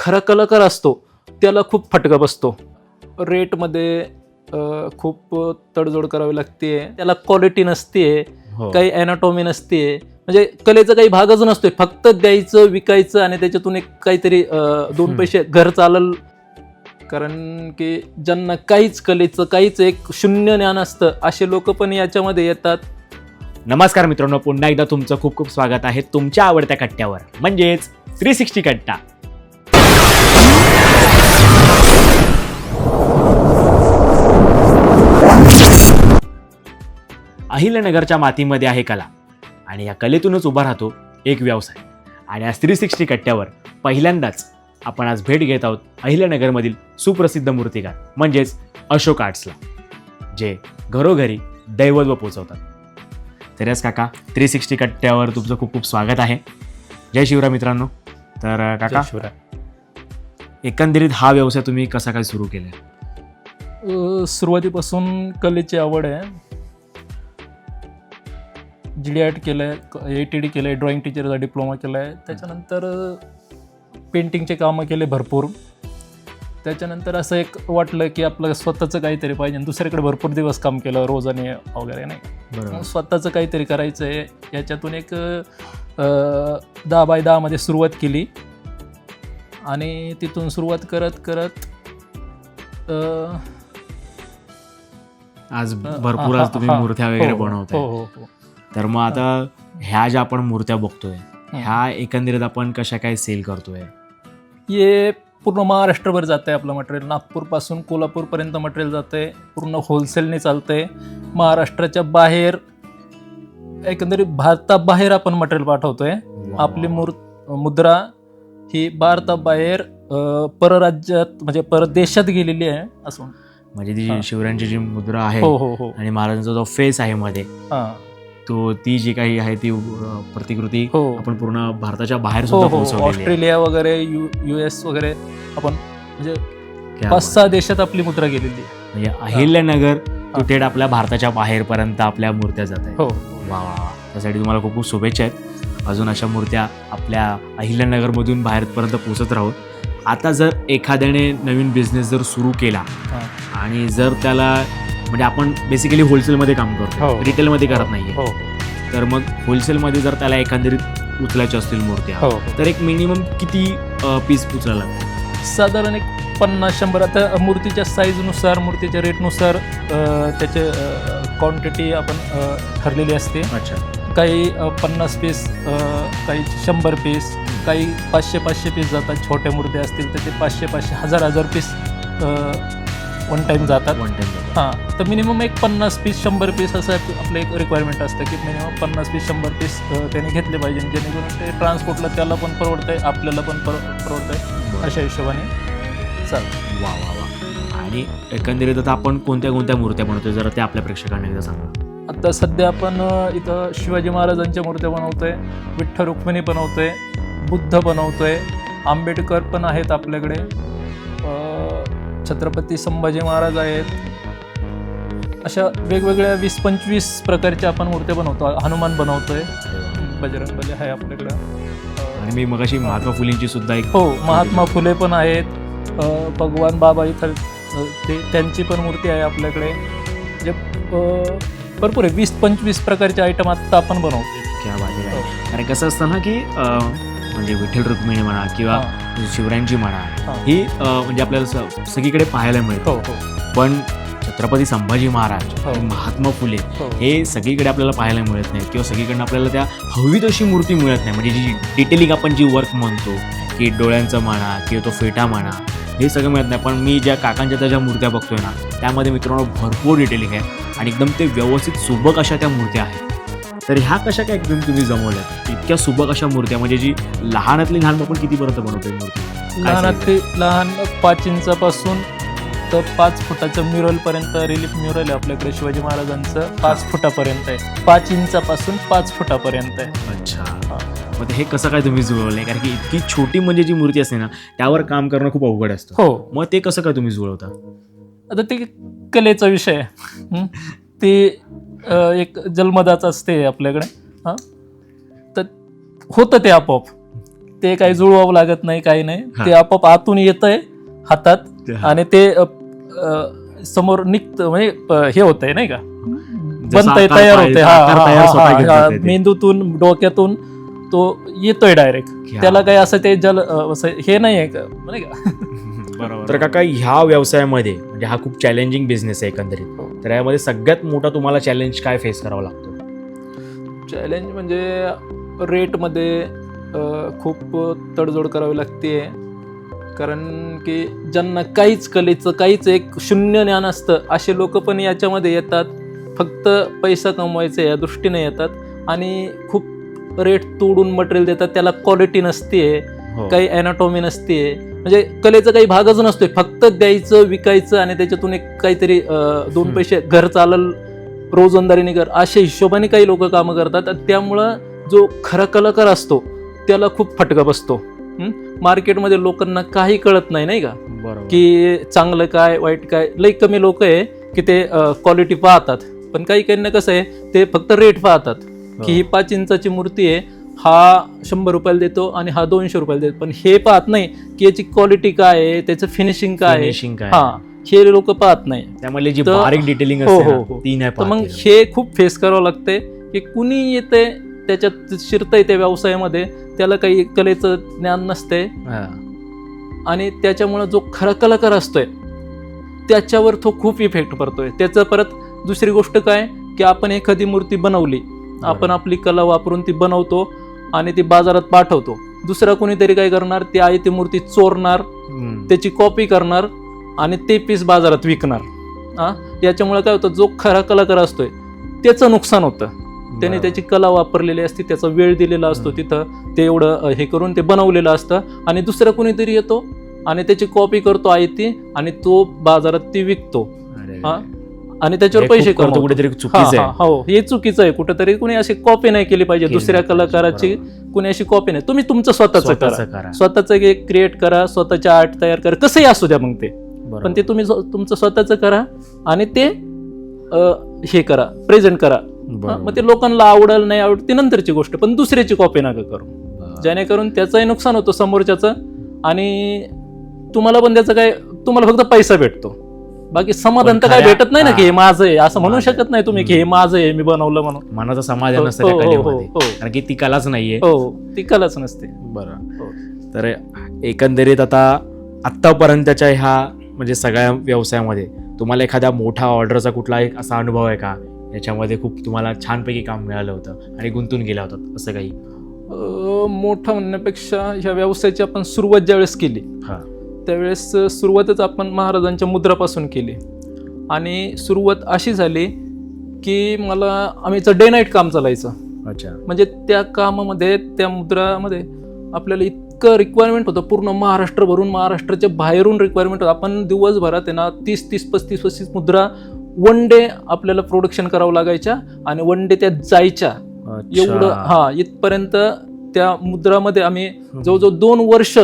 खरा कलाकार असतो त्याला खूप फटका बसतो. रेटमध्ये खूप तडजोड करावी लागते त्याला क्वालिटी नसते हो. काही अॅनाटॉमी नसते म्हणजे कलेचा काही भागच नसतोय फक्त द्यायचं विकायचं आणि त्याच्यातून एक काहीतरी दोन. पैसे घर चालल. कारण की ज्यांना काहीच कलेचं काहीच एक शून्य ज्ञान असतं असे लोक पण याच्यामध्ये येतात. नमस्कार मित्रांनो पुन्हा एकदा तुमचं खूप खूप स्वागत आहे तुमच्या आवडत्या कट्ट्यावर. म्हणजेच थ्री सिक्स्टी कट्टा. अहिल्यानगरच्या मातीमध्ये आहे कला. आणि या कलेतूनच उभा राहतो एक व्यवसाय. आणि आज थ्री सिक्स्टी कट्ट्यावर पहिल्यांदाच आपण आज भेट घेत आहोत अहिल्यानगरमधील सुप्रसिद्ध मूर्तिकार म्हणजेच अशोक आर्ट्सला जे घरोघरी दैवत्व पोचवतात. तर यस काका थ्री सिक्स्टी कट्ट्यावर तुमचं खूप खूप स्वागत आहे. जय शिवराय मित्रांनो. तर काका एकंदरीत हा व्यवसाय तुम्ही कसा काय सुरू केला सुरुवातीपासून कलेची आवड आहे. जी डी आर्ट केलं आहे ए टी डी केलं आहे ड्रॉइंग टीचरचा डिप्लोमा केला आहे त्याच्यानंतर पेंटिंगचे कामं केले भरपूर. त्याच्यानंतर असं एक वाटलं की आपलं स्वतःचं काहीतरी पाहिजे दुसरीकडे भरपूर दिवस काम केलं रोजाने वगैरे नाही. स्वतःचं काहीतरी करायचं आहे याच्यातून एक दहा बाय दहामध्ये सुरुवात केली. आणि तिथून सुरुवात करत करत आज भरपूर आज तुम्ही मूर्त्या वगैरे बनवताय. हो हो हो. तर मग आता ह्या ज्या आपण मूर्त्या बघतोय ह्या एकंदरीत आपण कशा काय सेल करतोय? हे पूर्ण महाराष्ट्रभर जात आहे आपलं मटेरियल नागपूरपासून कोल्हापूरपर्यंत मटेरियल जातं आहे पूर्ण होलसेलने चालतं आहे महाराष्ट्राच्या बाहेर एकंदरीत भारताबाहेर आपण मटेरियल पाठवतोय. आपली मूर मुद्रा ही भारताबाहेर परराज्यात म्हणजे परदेशात गेलेली आहे असं म्हणजे ती. शिवरायांची जी मुद्रा आहे हो हो हो. आणि महाराजांचा जो फेस आहे मध्ये तो ती जी काही आहे ती प्रतिकृती हो. आपण पूर्ण भारताच्या बाहेर हो सुद्धा हो. पोहोचवलेली आहे. ऑस्ट्रेलिया वगैरे यू यू एस वगैरे आपण म्हणजे क्या पाच सहा देशात आपली मुद्रा गेलेली आहे. म्हणजे अहिल्यानगर हा. तो थेट आपल्या भारताच्या बाहेरपर्यंत आपल्या मूर्त्या जात आहेत. हो. वा वा वा. त्यासाठी तुम्हाला खूप खूप शुभेच्छा आहेत. अजून अशा मूर्त्या आपल्या अहिल्यानगरमधून बाहेरपर्यंत पोचत राहूत आता जर एखाद्याने नवीन बिझनेस जर सुरू केला हां. आणि जर त्याला म्हणजे आपण बेसिकली होलसेलमध्ये काम करतो. हो. रिटेलमध्ये करत नाहीये. हो. तर मग होलसेलमध्ये जर त्याला एकंदरीत उचलायच्या असतील मूर्त्या हो. तर एक मिनिमम किती पीस उचलायला लागतात साधारण एक पन्नास शंभर. आता मूर्तीच्या साईजनुसार मूर्तीच्या रेटनुसार अ, त्याचे क्वांटिटी आपण अ, ठरलेली असते. अच्छा. काही अ, पन्नास पीस अ, काही शंभर पीस काही पाचशे पाचशे पीस जातात. छोट्या मूर्त्या असतील तर ते पाचशे पाचशे हजार हजार पीस वन टाईम जातात. वन टाइम हां तर मिनिमम एक पन्नास पीस शंभर पीस असं आप- आपलं एक रिक्वायरमेंट असतं की मिनिमम पन्नास पीस शंभर पीस त्याने घेतले पाहिजे. जेणेकरून ते ट्रान्सपोर्टला त्याला पण परवडतंय आपल्याला पण पर परवडतंय अशा हिशोबाने. चालेल वा वा वा. आणि एकंदरीत आता आपण कोणत्या कोणत्या मूर्त्या बनवतोय? जरा ते आपल्या प्रेक्षकांना एकदा सांगा. आता सध्या आपण इथं शिवाजी महाराजांच्या मूर्त्या बनवतोय विठ्ठल रुक्मिणी बनवतोय बुद्ध बनवतोय आंबेडकर पण आहेत आपल्याकडे. छत्रपती संभाजी महाराज आहेत. अशा वेगवेगळ्या वीस पंचवीस प्रकारच्या आपण मूर्त्या बनवतो. हनुमान बनवतोय. बजरंग बली आहे आपल्याकडं. आणि मी मगाशी महात्मा फुलेंची सुद्धा एक हो महात्मा फुले पण आहेत. भगवान बाबा इथं ते त्यांची पण मूर्ती आहे आपल्याकडे. म्हणजे अ, भरपूर आहे. वीस पंचवीस प्रकारचे आयटम आत्ता आपण बनवतो क्या बात आहे हो. आणि कसं असतं ना की म्हणजे विठ्ठल रुक्मिणी म्हणा किंवा शिवरायांची म्हणा. हां. ही म्हणजे आपल्याला स- सगळीकडे पाहायला मिळतं. हो हो. पण छत्रपती संभाजी महाराज हो. महात्मा फुले हो. हे सगळीकडे आपल्याला पाहायला मिळत नाही किंवा सगळीकडनं आपल्याला त्या हवी तशी मूर्ती मिळत नाही. म्हणजे जी डिटेलिंग आपण जी वर्क म्हणतो की डोळ्यांचं म्हणा किंवा तो फेटा म्हणा हे सगळं मिळत नाही. पण मी ज्या काकांच्या त्या ज्या मूर्त्या बघतोय ना त्यामध्ये मित्रांनो भरपूर डिटेलिंग आहे. आणि एकदम ते व्यवस्थित सुबक अशा त्या मूर्त्या आहेत. तर ह्या कशा काय एकदम तुम्ही जमवल्यात? इतक्या सुबक अशा मूर्त्या म्हणजे जी लहानातली लहान आपण कितीपर्यंत बनवतोय मूर्ती काय लहानात size ते लहान पाच इंचापासून तर पाच फुटाचं म्युरल पर्यंत रिलीफ म्युरल आहे आपल्याकडे शिवाजी महाराजांचं. पाच फुटापर्यंत आहे. पाच इंचापासून पाच फुटापर्यंत आहे? अच्छा. मग हे कसं काय तुम्ही जुळवलंय? कारण की इतकी छोटी म्हणजे जी मूर्ती असते ना त्यावर काम करणं खूप अवघड असतं. हो. मग ते कसं काय तुम्ही जुळवता? आता ते कलेचा विषय आहे? ते अ, एक जन्मदाच असते आपल्याकडे हां? तर होतं ते आपोआप. ते काही जुळवावं लागत नाही काही नाही. हा. ते आपोआप आतून येतंय हातात. हा. आणि ते अ, अ, समोर निघत म्हणजे अ, हे होतंय नाही का? बनतंय तयार होते ते. मेंदूतून डोक्यातून तो येतोय डायरेक्ट त्याला काही असं ते जल अ, असं हे नाहीये का? नाही का बरोबर तर काका ह्या व्यवसायामध्ये म्हणजे हा खूप चॅलेंजिंग बिझनेस आहे एकंदरीत. तर यामध्ये सगळ्यात मोठा तुम्हाला चॅलेंज काय फेस करावा लागतो? चॅलेंज म्हणजे रेटमध्ये खूप तडजोड करावी लागते. कारण की ज्यांना काहीच कलेचं काहीच एक शून्य ज्ञान असतं असे लोक पण याच्यामध्ये येतात. फक्त पैसा कमवायचा या दृष्टीने येतात. आणि खूप रेट तोडून मटेरियल देतात त्याला क्वालिटी नसते हो. काही अॅनाटॉमी नसते म्हणजे कलेचा काही भागच नसतोय फक्त द्यायचं विकायचं आणि त्याच्यातून एक काहीतरी दोन. पैसे घर चालल रोजंदारीने कर अशा हिशोबाने काही लोक कामं करतात. त्यामुळं जो खरा कलाकार असतो त्याला खूप फटका बसतो. हं? मार्केटमध्ये लोकांना काही कळत नाही नाही का? की चांगलं काय वाईट काय? लई कमी लोक आहे की ते क्वालिटी पाहतात. पण काही काहींना कसं आहे ते फक्त रेट पाहतात. की ही पाच इंचाची मूर्ती आहे हा शंभर रुपयाला देतो आणि हा दोनशे रुपयाला देतो. पण हे पाहत नाही की याची क्वालिटी काय आहे त्याचं फिनिशिंग काय आहे. हा हे लोक पाहत नाही. त्यामध्ये जी बारीक डिटेलिंग हो, असते हो, हो. ती नाही मग हे खूप फेस करावं लागतंय की कुणी येते त्याच्यात शिरतंय त्या व्यवसायामध्ये त्याला काही कलेचं ज्ञान नसते. आणि त्याच्यामुळं जो खरा कलाकार असतोय त्याच्यावर तो खूप इफेक्ट पडतोय. त्याचं परत दुसरी गोष्ट काय की आपण एखादी मूर्ती बनवली आपण आपली कला वापरून ती बनवतो आणि ती बाजारात पाठवतो दुसरा कोणीतरी काय करणार ती आहे ती मूर्ती चोरणार. त्याची कॉपी करणार आणि ते पीस बाजारात विकणार हा याच्यामुळे काय होतं जो खरा कलाकार असतोय त्याचं नुकसान होतं त्याने. त्याची कला वापरलेली असते त्याचा वेळ दिलेला असतो तिथं ते एवढं हे करून ते बनवलेलं असतं आणि दुसरा कोणीतरी येतो आणि त्याची कॉपी करतो आहे ती आणि तो बाजारात ती विकतो. हा? आणि त्याच्यावर पैसे करतो कमवतो. कुठेतरी चुकीचं हा, आहे. हो हे चुकीचं आहे. कुठेतरी कुणी अशी कॉपी नाही केली पाहिजे दुसऱ्या कलाकाराची. कुणी अशी कॉपी नाही. तुम्ही तुमचं स्वतःच करा. स्वतःचं एक क्रिएट करा स्वतःचे आर्ट तयार करा. कसंही असू द्या मग ते. पण ते तुम्ही तुमचं स्वतःच करा आणि ते हे करा प्रेझेंट करा. मग ते लोकांना आवडल नाही आवडत ती नंतरची गोष्ट. पण दुसऱ्याची कॉपी नका करू. जेणेकरून त्याचंही नुकसान होतं समोरच्याचं आणि तुम्हाला पण त्याचं काय तुम्हाला फक्त पैसा भेटतो. बाकी समाधान तर काय भेटत नाही ना की हे. माझं आहे. असं म्हणू. शकत नाही तुम्ही की हे माझं आहे मी बनवलं म्हणून. मनाचं समाधान हो, नसतं त्या हो, हो, कलेमध्ये. हो. कारण की ती कलाच नाहीये. हो ती कलाच नसते. बरं. हो. तर एकंदरीत आता आत्तापर्यंतच्या ह्या म्हणजे सगळ्या व्यवसायामध्ये तुम्हाला एखाद्या मोठा ऑर्डरचा कुठला एक असा अनुभव आहे का? याच्यामध्ये खूप तुम्हाला छानपैकी काम मिळालं होतं आणि गुंतून गेला होता असं काही? अ, मोठं म्हणण्यापेक्षा ह्या व्यवसायाची आपण सुरुवात ज्यावेळेस केली हा. त्यावेळेस सुरुवातच आपण महाराजांच्या मुद्रापासून केली. आणि सुरुवात अशी झाली की मला आम्हीचं डे नाईट काम चालायचं. अच्छा. म्हणजे त्या कामामध्ये त्या मुद्रामध्ये आपल्याला इतकं रिक्वायरमेंट होतं पूर्ण महाराष्ट्र भरून महाराष्ट्राच्या बाहेरून रिक्वायरमेंट होतं. आपण दिवसभरात आहे ना तीस तीस पस्तीस पस्तीस मुद्रा वन डे आपल्याला प्रोडक्शन करावं लागायच्या आणि वन डे त्या जायच्या. एवढं हा इथपर्यंत त्या मुद्रामध्ये आम्ही जवळजवळ दोन वर्ष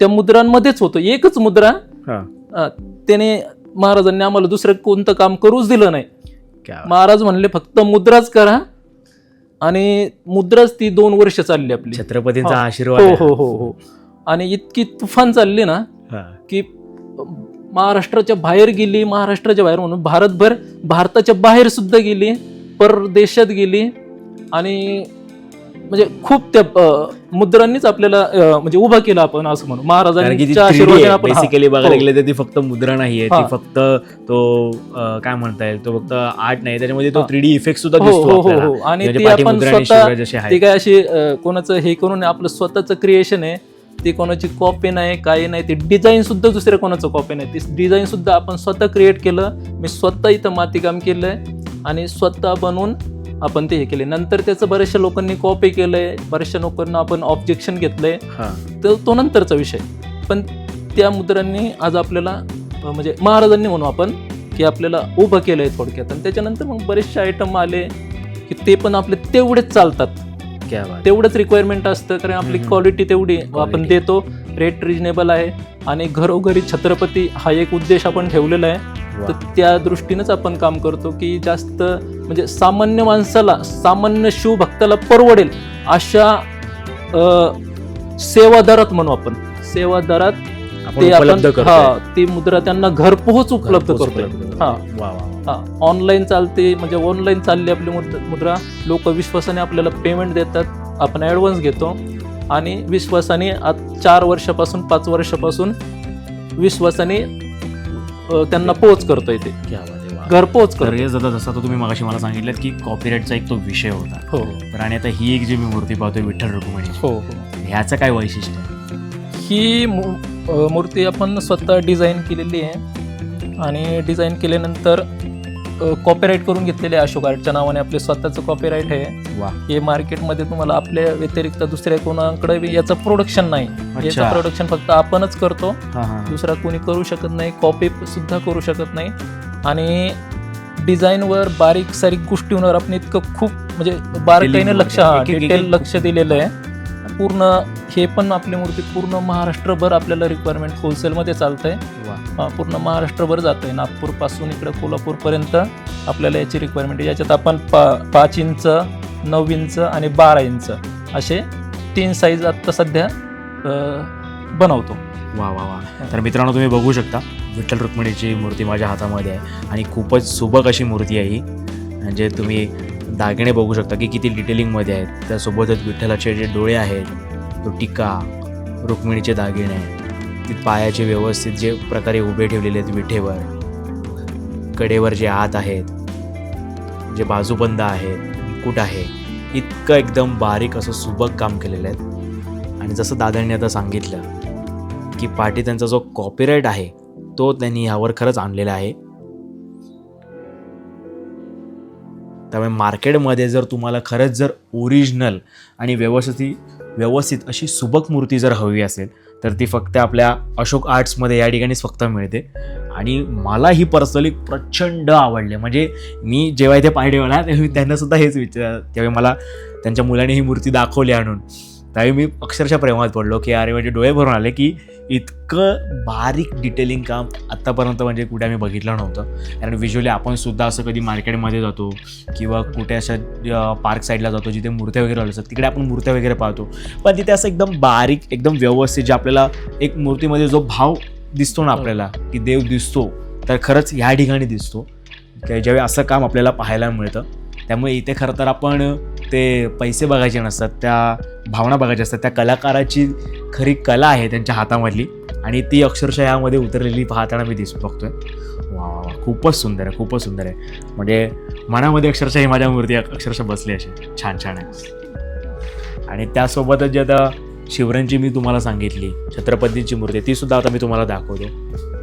त्या मुद्रांमध्येच होतो एकच मुद्रा हा. त्याने महाराजांनी आम्हाला दुसरं कोणतं काम करूच दिलं नाही क्या महाराज म्हणले फक्त मुद्राच करा आणि मुद्राच ती दोन वर्ष चालली आपली छत्रपतींचा हा. आशीर्वाद हो आहे. हो हो हो आणि इतकी तुफान चालली ना हा. की महाराष्ट्राच्या बाहेर गेली महाराष्ट्राच्या बाहेर म्हणून भारतभर भारताच्या बाहेर सुद्धा गेली परदेशात गेली आणि म्हणजे खूप त्या मुद्रांनीच आपल्याला म्हणजे उभा केला आपण असं म्हणू ती महाराजांच्या. बेसिकली बघायला हो. गेलं तर ती फक्त मुद्रा नाहीये ती हा. फक्त तो काय म्हणता येईल तो फक्त आर्ट नाही त्याच्यामध्ये तो. थ्री डी इफेक्ट सुद्धा हो दिसतो हो आणि म्हणजे ती आपण स्वतः ते काय अशी कोणाचं हे करून नाही, आपलं स्वतःचं क्रिएशन आहे ती कोणाची कॉपी नाही काही नाही ती डिझाईन सुद्धा दुसऱ्या कोणाचं कॉपी नाही ती डिझाईन सुद्धा आपण स्वतः क्रिएट केलं मी स्वतः इथं मातीकाम केलंय आणि स्वतः बनवून आपण ते हे केले. नंतर त्याचं बऱ्याचशा लोकांनी कॉपी केलंय. बऱ्याचशा लोकांना आपण ऑब्जेक्शन घेतलंय. तर तो नंतरचा विषय. पण त्या मुद्रांनी आज आपल्याला म्हणजे महाराजांनी म्हणू आपण की आपल्याला उभं केलंय थोडक्यात. आणि त्याच्यानंतर मग बरेचसे आयटम आले की ते पण आपले तेवढेच चालतात. तेवढंच रिक्वायरमेंट असतं कारण आपली. क्वालिटी तेवढी आपण. देतो. रेट रिजनेबल आहे. आणि घरोघरी छत्रपती हा एक उद्देश आपण ठेवलेला आहे. तर त्या दृष्टीनंच आपण काम करतो की जास्त म्हणजे सामान्य माणसाला सामान्य शिवभक्ताला परवडेल अशा अ, सेवा दरात म्हणू आपण. सेवा दरात आपण ते आपण. हा ती मुद्रा त्यांना घरपोच उपलब्ध करतोय. हा. वा, वा, वा. हा ऑनलाईन चालते म्हणजे ऑनलाईन चालली आपली मुद्र- लोक विश्वासाने आपल्याला पेमेंट देतात. आपण ॲडव्हान्स घेतो. आणि विश्वासाने आज चार वर्षापासून पाच वर्षापासून विश्वासाने त्यांना पोच करतो वा. घरपोच तर करतो हे जसं जसं आता तुम्ही मगाशी मला सांगितलं की कॉपीराईटचा एक तो विषय होता. हो. तर आणि आता ही एक जी मी मूर्ती पाहतोय विठ्ठल रुक्मिणी हो हो. ह्याचं काय वैशिष्ट्य? ही मूर्ती आपण स्वतः डिझाईन केलेली आहे. आणि डिझाईन केल्यानंतर कॉपीराईट करून घेतलेले अशोक आर्टच्या नावाने आपले स्वतःचं कॉपीराईट आहे. वा. हे मार्केटमध्ये तुम्हाला आपल्या व्यतिरिक्त दुसऱ्या कोणाकडे याचं प्रोडक्शन नाही. याचं. प्रोडक्शन फक्त आपणच करतो. दुसरा कोणी करू शकत नाही कॉपी सुद्धा करू शकत नाही. आणि डिझाईनवर बारीक सारीक गोष्टींवर आपण इतकं खूप म्हणजे बारकाईने लक्ष डिटेल लक्ष दिलेलं आहे. पूर्ण हे पण आपली मूर्ती पूर्ण महाराष्ट्रभर आपल्याला रिक्वायरमेंट होलसेलमध्ये चालतंय. वा. हा, पूर्ण महाराष्ट्रभर जात आहे नागपूरपासून इकडे कोल्हापूरपर्यंत आपल्याला याची रिक्वायरमेंट आहे. याच्यात आपण पा पाच इंच नऊ इंच आणि बारा इंच असे तीन साईज आत्ता सध्या बनवतो. वा वा वा. तर मित्रांनो तुम्ही बघू शकता. विठ्ठल रुक्मिणीची मूर्ती माझ्या हातामध्ये आहे. आणि खूपच सुबक अशी मूर्ती आहे ही. म्हणजे तुम्ही दागिने बघू शकता की किती डिटेलिंगमध्ये आहेत. त्यासोबतच विठ्ठलाचे जे डोळे आहेत तो टिका रुक्मिणीचे दागिने ती पायाचे व्यवस्थित जे प्रकारे उभे ठेवलेले आहेत विठेवर कडेवर जे हात आहेत जे बाजूबंद आहेत मुकुट आहे इतकं एकदम बारीक असं सुबक काम केलेलं आहे आणि जसं दादांनी आता सांगितलं की पाठी त्यांचा जो कॉपीराईट आहे तो त्यांनी ह्यावर खरंच आणलेला आहे. त्यामुळे मार्केटमध्ये जर तुम्हाला खरंच जर ओरिजिनल आणि व्यवस्थित व्यवस्थित अशी सुबक मूर्ती जर हवी असेल तर ती फक्त आपल्या अशोक आर्ट्समध्ये या ठिकाणीच फक्त मिळते. आणि मला ही पर्सनली प्रचंड आवडले. म्हणजे मी जेव्हा इथे पाय ठेवला तेव्हा मी हेच विचार त्यावेळी मला त्यांच्या मुलाने ही मूर्ती दाखवली आणून. त्यावेळी मी अक्षरशः प्रेमात पडलो की अरे म्हणजे डोळे भरून आले की इतकं बारीक डिटेलिंग काम आत्तापर्यंत म्हणजे कुठे आम्ही बघितलं नव्हतं. कारण विज्युअली आपण सुद्धा असं कधी मार्केटमध्ये जातो किंवा कुठे अशा पार्क साईडला जातो जिथे मूर्त्या वगैरे आल्या असतात. तिकडे आपण मूर्त्या वगैरे पाहतो. पण तिथे असं एकदम बारीक एकदम व्यवस्थित जे आपल्याला एक मूर्तीमध्ये जो भाव दिसतो ना आपल्याला की देव दिसतो तर खरंच ह्या ठिकाणी दिसतो. ज्यावेळी असं काम आपल्याला पाहायला मिळतं. त्यामुळे इथे खरं तर आपण ते पैसे बघायचे नसतात त्या भावना बघायच्या असतात. त्या कलाकाराची खरी कला आहे त्यांच्या हातामधली आणि ती अक्षरशः यामध्ये उतरलेली पाहताना मी दिस बघतोय. वा वा वा खूपच सुंदर आहे खूपच सुंदर आहे. म्हणजे मनामध्ये अक्षरशः ही माझ्या मूर्ती अक्षरशः बसली अशी छान छान आहे. आणि त्यासोबतच जे आता शिवरांची मी तुम्हाला सांगितली छत्रपतींची मूर्ती ती सुद्धा आता मी तुम्हाला दाखवतो.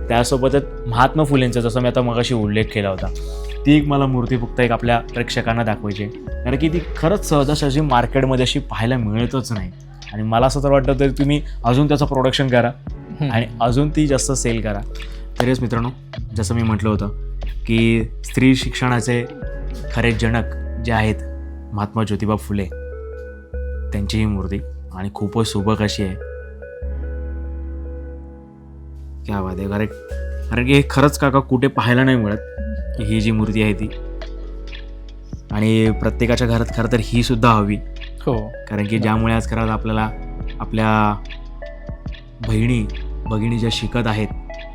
त्यासोबतच महात्मा फुलेंचा जसं मी आता मगाशी उल्लेख केला होता ती एक मला मूर्ती फक्त एक आपल्या प्रेक्षकांना दाखवायची आहे. कारण की ती खरंच सहजासहजी मार्केटमध्ये अशी पाहायला मिळतच नाही. आणि मला असं तर वाटतं तर तुम्ही अजून त्याचं प्रोडक्शन करा आणि अजून ती जास्त सेल करा. तरीच मित्रांनो जसं मी म्हटलं होतं की स्त्री शिक्षणाचे खरे जनक जे आहेत महात्मा ज्योतिबा फुले त्यांची ही मूर्ती आणि खूपच सुबक अशी आहे. क्या बात आहे कारण कारण की हे खरंच काका कुठे पाहायला नाही मिळत. की ही जी मूर्ती आहे ती. आणि प्रत्येकाच्या घरात खरं तर ही सुद्धा हवी. हो. कारण की ज्यामुळे आज खरंच आपल्याला आपल्या बहिणी भगिनी ज्या शिकत आहेत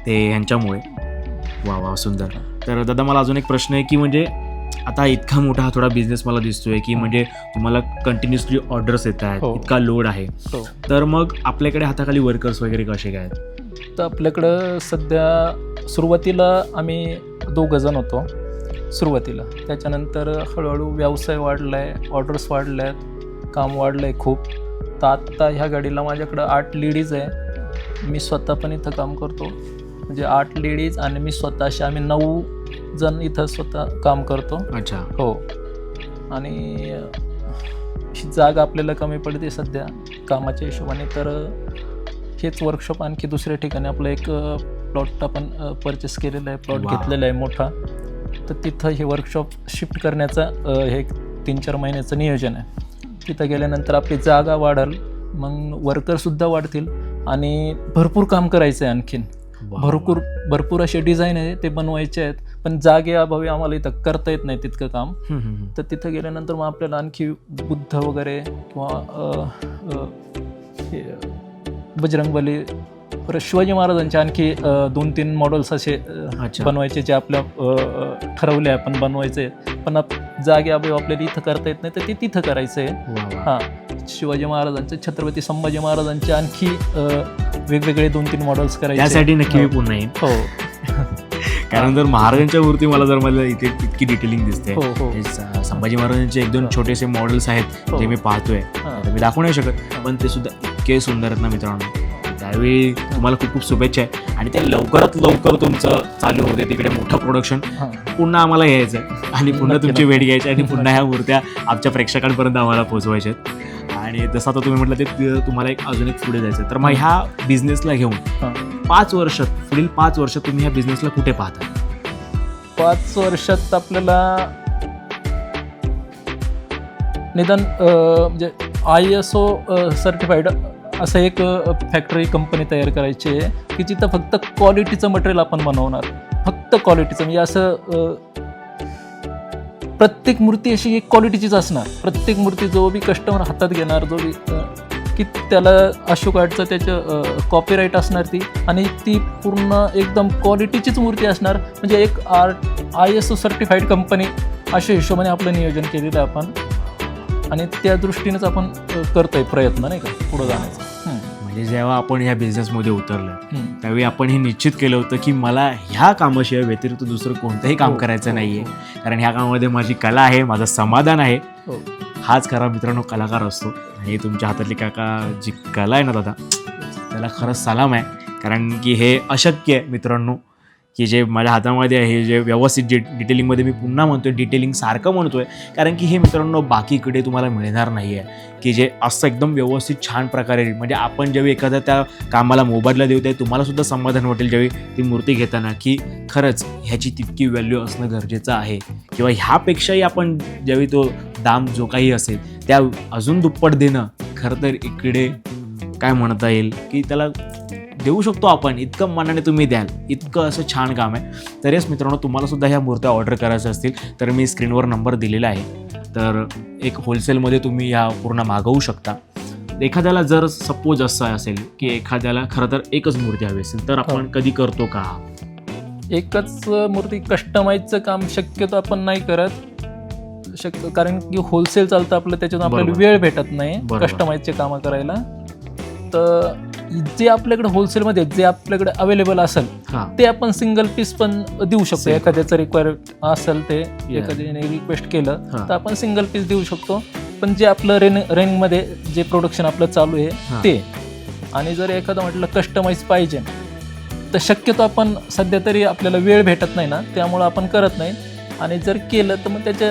ते ह्यांच्यामुळे वा वा सुंदर. तर दादा मला अजून एक प्रश्न आहे की म्हणजे आता इतका मोठा हा थोडा बिझनेस मला दिसतोय की म्हणजे तुम्हाला कंटिन्युअसली ऑर्डर्स येत आहेत हो. इतका लोड आहे. हो. तर मग आपल्याकडे हाताखाली वर्कर्स वगैरे कसे काय आहेत? तर आपल्याकडं सध्या सुरुवातीला आम्ही दोघं जण होतो सुरुवातीला. त्याच्यानंतर हळूहळू व्यवसाय वाढला आहे ऑर्डर्स वाढल्या आहेत काम वाढलं आहे खूप. तर आत्ता ह्या गाडीला माझ्याकडं आठ लेडीज आहे. मी स्वतः पण इथं काम करतो. म्हणजे आठ लेडीज आणि मी स्वतः असे आम्ही नऊ जण इथं स्वतः काम करतो. अच्छा. हो. आणि जागा आपल्याला कमी पडते सध्या. कामाच्या हिशोबाने तर हेच वर्कशॉप आणखी दुसऱ्या ठिकाणी आपलं एक प्लॉट आपण परचेस केलेला आहे प्लॉट. घेतलेला आहे मोठा. तर तिथं हे वर्कशॉप शिफ्ट करण्याचं हे तीन चार महिन्याचं नियोजन आहे. तिथं गेल्यानंतर आपली जागा वाढेल मग वर्करसुद्धा वाढतील आणि भरपूर काम करायचं आहे आणखीन भरपूर भरपूर असे डिझाईन आहे ते बनवायचे आहेत. पण जागे अभावी आम्हाला इथं करता येत नाही तितकं काम. तर तिथं गेल्यानंतर मग आपल्याला आणखी बुद्ध वगैरे किंवा बजरंगबली परत शिवाजी महाराजांचे आणखी दोन तीन मॉडेल्स असे. बनवायचे जे आपल्या ठरवले आपण बनवायचे पण जागे अभाव आपल्याला इथं करता येत नाही तर ते तिथं करायचं आहे वा, वा. हां शिवाजी महाराजांचे छत्रपती संभाजी महाराजांचे आणखी वेगवेगळे दोन तीन मॉडेल्स करायचे त्यासाठी नक्की मी हो. पुन्हा येईन हो कारण जर महाराजांच्या मूर्ती मला जर मला इथे इतकी डिटेलिंग दिसते हो हो हे संभाजी महाराजांचे एक दोन हो. छोटेसे मॉडेल्स आहेत हो. जे मी पाहतोय हां. मी दाखवू नाही शकत पण ते सुद्धा इतके सुंदर आहेत ना मित्रांनो त्यावेळी तुम्हाला खूप खूप शुभेच्छा आहे आणि ते लवकरात लवकर तुमचं चालू होते तिकडे मोठं प्रोडक्शन. पुन्हा आम्हाला यायचं आहे आणि पुन्हा तुमची. भेट घ्यायची आणि पुन्हा ह्या मूर्त्या आमच्या प्रेक्षकांपर्यंत आम्हाला पोहोचवायच्या आहेत आणि जसं आता तुम्ही म्हटलं ते तुम्हाला एक अजून एक पुढे जायचं. तर मग ह्या बिझनेसला घेऊन. पाच वर्षात पुढील पाच वर्षात तुम्ही ह्या बिझनेसला कुठे पाहता पाच वर्षात आपल्याला निदान म्हणजे आय एस ओ सर्टिफाईड असं एक फॅक्टरी कंपनी तयार करायची आहे की जिथं फक्त क्वालिटीचं मटेरियल आपण बनवणार. फक्त क्वालिटीचं म्हणजे असं प्रत्येक मूर्ती अशी एक क्वालिटीचीच असणार. प्रत्येक मूर्ती जो बी कस्टमर हातात घेणार जो बी की त्याला अशोक आर्टचं त्याचं कॉपीराईट असणार ती आणि ती पूर्ण एकदम क्वालिटीचीच मूर्ती असणार. म्हणजे एक art I S O certified company अशा हिशोबाने आपलं नियोजन केलेलं आहे आपण. आणि त्या दृष्टीनेच आपण करतोय प्रयत्न नाही का? पुढं जाण्याचा. म्हणजे जेव्हा आपण ह्या बिझनेसमध्ये उतरलं. त्यावेळी आपण हे निश्चित केलं होतं की मला ह्या कामाशिवाय व्यतिरिक्त दुसरं कोणतंही काम हो, करायचं हो, नाहीये हो. कारण ह्या कामामध्ये माझी कला आहे माझं समाधान आहे. हाच खरा मित्रांनो कलाकार असतो आणि तुमच्या हातातली काका जी कला आहे ना दादा त्याला खरंच सलाम आहे कारण की हे अशक्य आहे मित्रांनो की जे माझ्या हातामध्ये आहे जे व्यवस्थित जे डिटेलिंगमध्ये मी पुन्हा म्हणतोय डिटेलिंग सारखं म्हणतोय कारण की हे मित्रांनो बाकीकडे तुम्हाला मिळणार नाही आहे की जे असं एकदम व्यवस्थित छान प्रकारे म्हणजे आपण ज्यावेळी एखाद्या त्या कामाला मोबदला देऊ ते तुम्हालासुद्धा समाधान वाटेल ज्यावेळी ती मूर्ती घेताना की खरंच ह्याची तितकी व्हॅल्यू असणं गरजेचं आहे. किंवा ह्यापेक्षाही आपण ज्यावेळी तो दाम जो काही असेल त्या अजून दुप्पट देणं खरं तर इकडे काय म्हणता येईल की त्याला देऊ शकतो आपण इतकं मनाने तुम्ही द्याल इतकं असं छान काम आहे. तर येस मित्रांनो तुम्हाला सुद्धा ह्या मूर्त्या ऑर्डर करायच्या असतील तर मी स्क्रीनवर नंबर दिलेला आहे. तर एक होलसेलमध्ये तुम्ही ह्या पूर्ण मागवू शकता. एखाद्याला जर सपोज असं असेल की एखाद्याला खरं तर एकच मूर्ती हवी असेल तर आपण कधी करतो का? एकच मूर्ती कस्टमाइजचं काम शक्यतो आपण नाही करत. शक्य कारण की होलसेल चालतं आपलं त्याच्यातून आपल्याला. वेळ भेटत नाही. कस्टमाइजचे कामं करायला. तर जे आपल्याकडे होलसेलमध्ये जे आपल्याकडे अवेलेबल असेल हां ते आपण सिंगल पीस पण देऊ शकतो. एखाद्याचं रिक्वायर असेल ते एखाद्याने रिक्वेस्ट केलं हां. तर आपण सिंगल पीस देऊ शकतो पण जे आपलं रेन रेंजमध्ये जे प्रोडक्शन आपलं चालू हां. आहे ते आणि जर एखादं म्हटलं कस्टमाइज पाहिजे तर शक्यतो आपण सध्या तरी आपल्याला वेळ भेटत नाही ना त्यामुळं आपण करत नाही आणि जर केलं तर मग त्याचे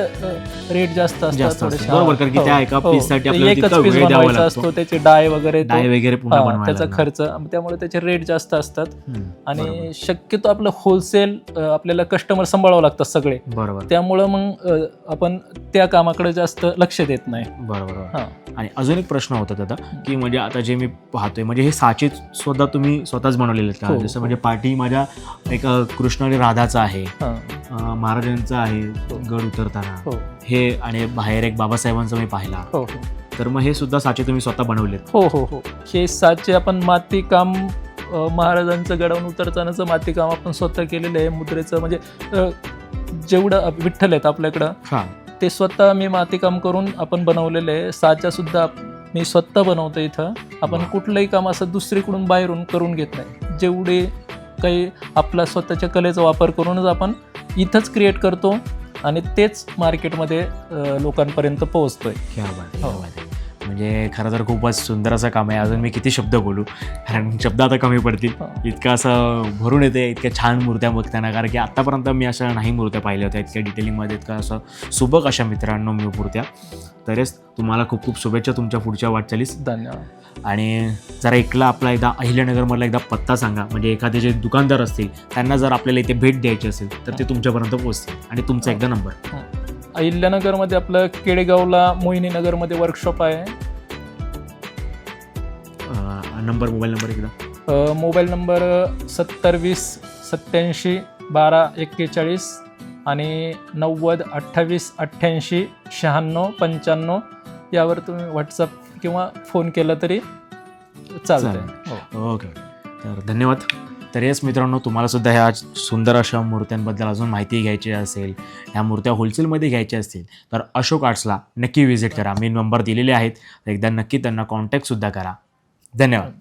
रेट जास्त असतात जास्त असतात. बरोबर, कारण की हो, त्या एका हो. piece साठी ते आपल्याला एकच तितका piece वेळ द्यावा बनवायचा लागतो. असतो त्याचे डाय वगैरे तो- डाय वगैरे पुन्हा हा, बनवायला त्याचा लागणार. खर्च त्यामुळे त्याचे रेट जास्त असतात हम्म, आणि. शक्यतो आपलं होलसेल आपल्याला कस्टमर सांभाळावं लागतात सगळे बरोबर त्यामुळं मग अ, आपण त्या कामाकडे जास्त लक्ष देत नाही बरोबर हा. आणि अजून एक प्रश्न होता दादा की म्हणजे आता जे मी पाहतोय म्हणजे हे साचे स्वतः तुम्ही स्वतःच बनवलेले आहेत हो, का जसं हो. म्हणजे पाठी माझ्या एक कृष्ण आणि राधाचा आहे हा, अ, महाराजांचा आहे गड उतरताना. हो. हे आणि बाहेर एक बाबासाहेबांचा मी पाहिला. हो. हो तर मग हे सुद्धा साचे तुम्ही स्वतः बनवलेत. हो हो हो. हे साचे आपण मातीकाम अ, महाराजांचं गडावून उतरतानाचं मातीकाम आपण स्वतः केलेलं आहे. मुद्रेचं म्हणजे अ, जेवढं विठ्ठल आहेत आपल्याकडं हा. ते स्वतः मी मातीकाम करून आपण बनवलेलं आहे. साच्या सुद्धा आप- मी स्वतः बनवतो इथं. आपण वा. कुठलंही काम असं दुसरीकडून बाहेरून करून घेत नाही. जेवढे काही आपला स्वतःच्या कलेचा वापर करूनच आपण इथंच क्रिएट करतो आणि तेच मार्केटमध्ये लोकांपर्यंत पोहोचतोय. हो. म्हणजे खरं तर खूपच सुंदर असं काम आहे. अजून मी किती शब्द बोलू? कारण शब्द आता कमी पडतील. हा. इतकं असं भरून येते इतक्या छान मूर्त्या बघताना. कारण की आत्तापर्यंत मी अशा नाही मूर्त्या पाहिल्या होत्या. इतक्या डिटेलिंगमध्ये इतकं असं सुबक अशा मित्रांनो मी मूर्त्या. तरीच तुम्हाला खूप खूप शुभेच्छा तुमच्या पुढच्या वाटचालीस. धन्यवाद. आणि जरा इकला आपला एकदा अहिल्यानगरमधला एकदा पत्ता सांगा. म्हणजे एखादे जे दुकानदार असतील त्यांना जर आपल्याला इथे भेट द्यायची असेल तर ते तुमच्यापर्यंत पोहोचतील. आणि तुमचा एकदा नंबर. अहिल्यानगरमध्ये आपलं केडेगावला मोहिनीनगरमध्ये वर्कशॉप आहे. नंबर मोबाईल नंबर एकदा. अ, मोबाईल नंबर सत्तर वीस सत्याऐंशी बारा एक्केचाळीस आणि नव्वद अठ्ठावीस अठ्ठ्याऐंशी शहाण्णव पंच्याण्णव यावर तुम्ही व्हॉट्सअप किंवा फोन केला तरी चालतंय. हो. ओके. तर धन्यवाद. तर येस मित्रांनो तुम्हाला सुद्धा ह्या सुंदर अशा मूर्त्यांबद्दल अजून माहिती घ्यायची असेल ह्या मूर्त्या होलसेलमध्ये घ्यायच्या असतील तर अशोक आर्ट्सला नक्की व्हिजिट करा. मी नंबर दिलेले आहेत एकदा नक्की त्यांना कॉन्टॅक्टसुद्धा करा. धन्यवाद.